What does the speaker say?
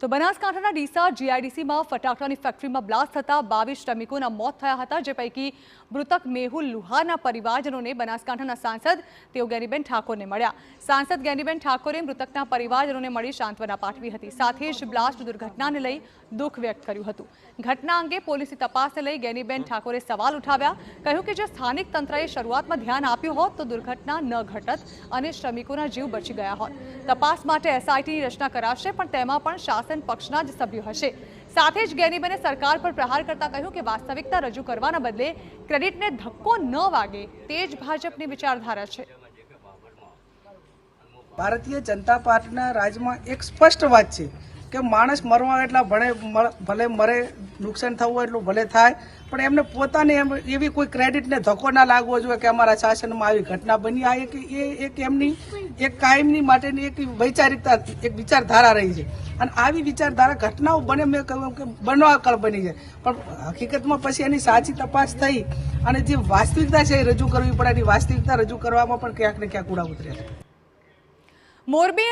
તો બનાસકાંઠાના ડીસા જીઆઈડીસીમાં ફટાકડાની ફેક્ટરીમાં બ્લાસ્ટ થતા બાવીસ શ્રમિકોના મોત થયા હતા, જે પૈકી મૃતક મેહુલ લુહારના પરિવારજનોને બનાસકાંઠાના સાંસદ તેઓ ગેનીબેન ઠાકોરને મળ્યા. સાંસદ ગેનીબેન ઠાકોરે મૃતકના પરિવારજનોને મળી સાંત્વના પાઠવી હતી. સાથે જ બ્લાસ્ટ દુર્ઘટનાને લઈ દુઃખ વ્યક્ત કર્યું હતું. ઘટના અંગે પોલીસની તપાસને લઈ ગેનીબેન ઠાકોરે સવાલ ઉઠાવ્યા. કહ્યું કે જો સ્થાનિક તંત્રએ શરૂઆતમાં ધ્યાન આપ્યું હોત, તો દુર્ઘટના ન ઘટત અને શ્રમિકોના જીવ બચી ગયા હોત. તપાસ માટે એસઆઈટીની રચના કરાશે, પણ તેમાં પણ શાસન પક્ષના જ સભ્યો હશે. સાથે જ ગેનીબેને સરકાર પર પ્રહાર કરતા કહ્યું કે વાસ્તવિકતા રજૂ કરવાના બદલે ક્રેડિટને ધક્કો ન વાગે તે જ ભાજપની વિચારધારા છે. ભારતીય જનતા પાર્ટીના રાજમાં એક સ્પષ્ટ વાત છે. કે માણસ મરવા એટલા ભલે ભલે મરે, નુકસાન થવું એટલું ભલે થાય, પણ એમને પોતાને એમ એવી કોઈ ક્રેડિટને ધક્કો ના લાગવો જોઈએ કે અમારા શાસનમાં આવી ઘટના બની. આ એક એ એક એમની, એક કાયમની માટેની એક વૈચારિકતા, એક વિચારધારા રહી છે. અને આવી વિચારધારા ઘટનાઓ બને મેં કહ્યું કે બનવા કળ બની છે. પણ હકીકતમાં પછી એની સાચી તપાસ થઈ અને જે વાસ્તવિકતા છે એ રજૂ કરવી પડે, એની વાસ્તવિકતા રજૂ કરવામાં પણ ક્યાંક ને ક્યાંક ઉડા ઉતર્યા છે મોરબી